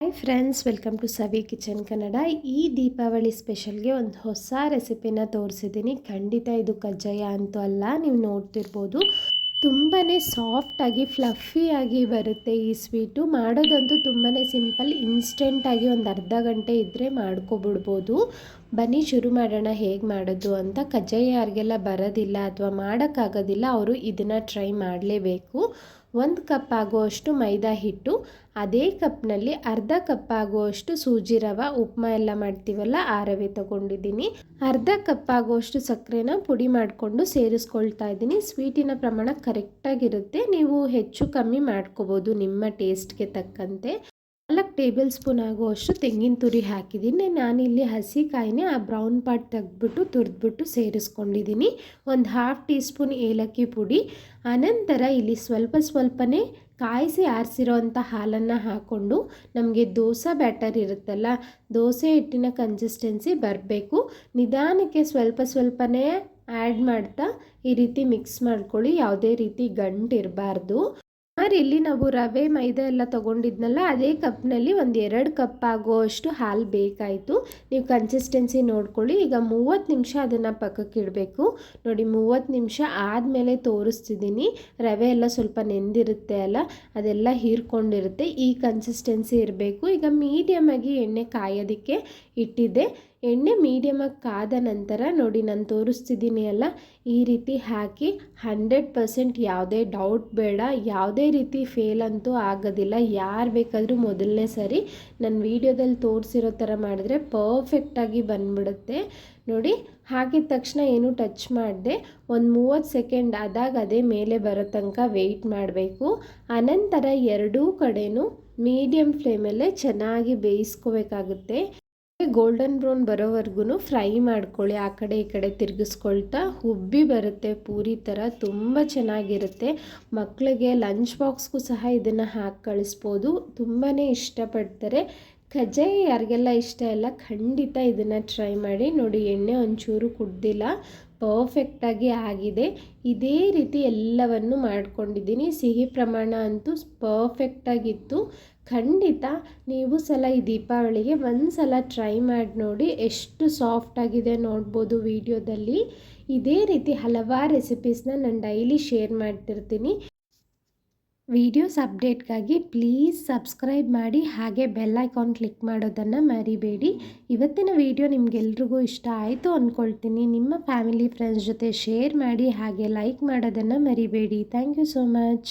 Hi friends welcome to Savi kitchen Kannada ಈ ದೀಪಾವಳಿ ಸ್ಪೆಷಲ್ಗೆ ಒಂದು ಹೊಸ ರೆಸಿಪಿನ ತೋರಿಸಿದ್ದೀನಿ ಖಂಡಿತ ಇದು ಕಜ್ಜಾಯ ಅಂತೂ ಅಲ್ಲ, ನೀವು ನೋಡ್ತಿರ್ಬೋದು. ತುಂಬಾ ಸಾಫ್ಟಾಗಿ ಫ್ಲಫಿಯಾಗಿ ಬರುತ್ತೆ ಈ ಸ್ವೀಟು ಮಾಡೋದಂತೂ ತುಂಬಾ ಸಿಂಪಲ್ ಇನ್ಸ್ಟೆಂಟಾಗಿ ಒಂದು ಅರ್ಧ ಗಂಟೆ ಇದ್ದರೆ ಮಾಡ್ಕೊಬಿಡ್ಬೋದು. ಬನ್ನಿ ಶುರು ಮಾಡೋಣ, ಹೇಗೆ ಮಾಡೋದು ಅಂತ. ಕಜ್ಜಾಯ ಯಾರಿಗೆಲ್ಲ ಬರೋದಿಲ್ಲ ಅಥವಾ ಮಾಡೋಕ್ಕಾಗೋದಿಲ್ಲ, ಅವರು ಇದನ್ನು ಟ್ರೈ ಮಾಡಲೇಬೇಕು. ಒಂದು ಕಪ್ ಆಗುವಷ್ಟು ಮೈದಾ ಹಿಟ್ಟು, ಅದೇ ಕಪ್ನಲ್ಲಿ ಅರ್ಧ ಕಪ್ ಆಗುವಷ್ಟು ಸೂಜಿ ರವ, ಉಪ್ಮಾ ಎಲ್ಲ ಮಾಡ್ತೀವಲ್ಲ, ಆ ರವೆ ತಗೊಂಡಿದ್ದೀನಿ. ಅರ್ಧ ಕಪ್ ಆಗುವಷ್ಟು ಸಕ್ಕರೆನ ಪುಡಿ ಮಾಡಿಕೊಂಡು ಸೇರಿಸ್ಕೊಳ್ತಾ ಇದ್ದೀನಿ. ಸ್ವೀಟಿನ ಪ್ರಮಾಣ ಕರೆಕ್ಟಾಗಿರುತ್ತೆ ನೀವು ಹೆಚ್ಚು ಕಮ್ಮಿ ಮಾಡ್ಕೋಬೋದು ನಿಮ್ಮ ಟೇಸ್ಟ್ಗೆ ತಕ್ಕಂತೆ. ನಾಲ್ಕು ಟೇಬಲ್ ಸ್ಪೂನ್ ಆಗುವಷ್ಟು ತೆಂಗಿನ ತುರಿ ಹಾಕಿದ್ದೀನಿ. ನಾನಿಲ್ಲಿ ಹಸಿ ಕಾಯಿನೇ ಆ ಬ್ರೌನ್ ಪಾರ್ಟ್ ತೆಗೆದ್ಬಿಟ್ಟು ತುರಿದ್ಬಿಟ್ಟು ಸೇರಿಸ್ಕೊಂಡಿದ್ದೀನಿ. ಒಂದು ಹಾಫ್ ಟೀ ಸ್ಪೂನ್ ಏಲಕ್ಕಿ ಪುಡಿ. ಅನಂತರ ಇಲ್ಲಿ ಸ್ವಲ್ಪ ಸ್ವಲ್ಪನೇ ಕಾಯಿಸಿ ಆರಿಸಿರೋ ಅಂಥ ಹಾಲನ್ನು ಹಾಕ್ಕೊಂಡು ನಮಗೆ ದೋಸೆ ಬ್ಯಾಟರ್ ಇರುತ್ತಲ್ಲ, ದೋಸೆ ಹಿಟ್ಟಿನ ಕನ್ಸಿಸ್ಟೆನ್ಸಿ ಬರಬೇಕು. ನಿಧಾನಕ್ಕೆ ಸ್ವಲ್ಪ ಸ್ವಲ್ಪನೇ ಆ್ಯಡ್ ಮಾಡ್ತಾ ಈ ರೀತಿ ಮಿಕ್ಸ್ ಮಾಡ್ಕೊಳ್ಳಿ. ಯಾವುದೇ ರೀತಿ ಗಂಟು ಇರಬಾರ್ದು. ಸುಮಾರು ಇಲ್ಲಿ ನಾವು ರವೆ, ಮೈದಾ ಎಲ್ಲ ತೊಗೊಂಡಿದ್ನಲ್ಲ, ಅದೇ ಕಪ್ನಲ್ಲಿ ಒಂದು ಎರಡು ಕಪ್ ಆಗುವಷ್ಟು ಹಾಲು ಬೇಕಾಯಿತು. ನೀವು ಕನ್ಸಿಸ್ಟೆನ್ಸಿ ನೋಡ್ಕೊಳ್ಳಿ, ಈಗ ಮೂವತ್ತು ನಿಮಿಷ ಅದನ್ನು ಪಕ್ಕಕ್ಕೆ ಇಡಬೇಕು. ನೋಡಿ, ಮೂವತ್ತು ನಿಮಿಷ ಆದಮೇಲೆ ತೋರಿಸ್ತಿದ್ದೀನಿ. ರವೆ ಎಲ್ಲ ಸ್ವಲ್ಪ ನೆಂದಿರುತ್ತೆ ಅಲ್ಲ, ಅದೆಲ್ಲ ಹೀರ್ಕೊಂಡಿರುತ್ತೆ. ಈ ಕನ್ಸಿಸ್ಟೆನ್ಸಿ ಇರಬೇಕು. ಈಗ ಮೀಡಿಯಮ್ ಆಗಿ ಎಣ್ಣೆ ಕಾಯೋದಕ್ಕೆ ಇಟ್ಟಿದ್ದೆ. ಎಣ್ಣೆ ಮೀಡಿಯಮಾಗಿ ಕಾದ ನಂತರ ನೋಡಿ ನಾನು ತೋರಿಸ್ತಿದ್ದೀನಿ ಅಲ್ಲ, ಈ ರೀತಿ ಹಾಕಿ ಹಂಡ್ರೆಡ್ ಪರ್ಸೆಂಟ್ ಯಾವುದೇ ಡೌಟ್ ಬೇಡ, ಯಾವುದೇ ರೀತಿ ಫೇಲ್ ಅಂತೂ ಆಗೋದಿಲ್ಲ. ಯಾರು ಬೇಕಾದರೂ ಮೊದಲನೇ ಸರಿ ನನ್ನ ವೀಡಿಯೋದಲ್ಲಿ ತೋರಿಸಿರೋ ಥರ ಮಾಡಿದ್ರೆ ಪರ್ಫೆಕ್ಟಾಗಿ ಬಂದ್ಬಿಡುತ್ತೆ. ನೋಡಿ, ಹಾಕಿದ ತಕ್ಷಣ ಏನು ಟಚ್ ಮಾಡಿದೆ, ಒಂದು ಮೂವತ್ತು ಸೆಕೆಂಡ್ ಆದಾಗ ಅದೇ ಮೇಲೆ ಬರೋ ತನಕ ವೆಯ್ಟ್ ಮಾಡಬೇಕು. ಅನಂತರ ಎರಡೂ ಕಡೆಯೂ ಮೀಡಿಯಮ್ ಫ್ಲೇಮಲ್ಲೇ ಚೆನ್ನಾಗಿ ಬೇಯಿಸ್ಕೋಬೇಕಾಗುತ್ತೆ. ಗೋಲ್ಡನ್ ಬ್ರೌನ್ ಬರೋವರೆಗೂ ಫ್ರೈ ಮಾಡ್ಕೊಳ್ಳಿ, ಆ ಕಡೆ ಈ ಕಡೆ ತಿರುಗಿಸ್ಕೊಳ್ತಾ ಹುಬ್ಬಿ ಬರುತ್ತೆ, ಪೂರಿ ಥರ ತುಂಬ ಚೆನ್ನಾಗಿರುತ್ತೆ. ಮಕ್ಕಳಿಗೆ ಲಂಚ್ ಬಾಕ್ಸ್ಗೂ ಸಹ ಇದನ್ನು ಹಾಕಿ ಕಳಿಸ್ಬೋದು ತುಂಬಾ ಇಷ್ಟಪಡ್ತಾರೆ. ಕಜ್ಜಾಯ ಯಾರಿಗೆಲ್ಲ ಇಷ್ಟ ಇಲ್ಲ, ಖಂಡಿತ ಇದನ್ನು ಟ್ರೈ ಮಾಡಿ ನೋಡಿ, ಎಣ್ಣೆ ಒಂಚೂರು ಕುಡ್ದಿಲ್ಲ. ಪರ್ಫೆಕ್ಟಾಗಿ ಆಗಿದೆ. ಇದೇ ರೀತಿ ಎಲ್ಲವನ್ನು ಮಾಡ್ಕೊಂಡಿದ್ದೀನಿ. ಸಿಹಿ ಪ್ರಮಾಣ ಅಂತೂ ಪರ್ಫೆಕ್ಟಾಗಿತ್ತು ಖಂಡಿತ ನೀವು ಸಲ ಈ ದೀಪಾವಳಿಗೆ ಒಂದು ಸಲ ಟ್ರೈ ಮಾಡಿ ನೋಡಿ ಎಷ್ಟು ಸಾಫ್ಟಾಗಿದೆ ನೋಡ್ಬೋದು ವಿಡಿಯೋದಲ್ಲಿ ಇದೇ ರೀತಿ ಹಲವಾರು ರೆಸಿಪೀಸ್ನ ನಾನು ಡೈಲಿ ಶೇರ್ ಮಾಡ್ತಿರ್ತೀನಿ. ವಿಡಿಯೋಸ್ ಅಪ್ಡೇಟ್ಗಾಗಿ ಪ್ಲೀಸ್ ಸಬ್ಸ್ಕ್ರೈಬ್ ಮಾಡಿ ಹಾಗೆ ಬೆಲ್ ಐಕಾನ್ ಕ್ಲಿಕ್ ಮಾಡೋದನ್ನು ಮರಿಬೇಡಿ. ಇವತ್ತಿನ ವಿಡಿಯೋ ನಿಮಗೆಲ್ರಿಗೂ ಇಷ್ಟ ಆಯಿತು ಅಂದ್ಕೊಳ್ತೀನಿ ನಿಮ್ಮ ಫ್ಯಾಮಿಲಿ, ಫ್ರೆಂಡ್ಸ್ ಜೊತೆ ಶೇರ್ ಮಾಡಿ ಹಾಗೆ ಲೈಕ್ ಮಾಡೋದನ್ನು ಮರಿಬೇಡಿ. Thank you so much.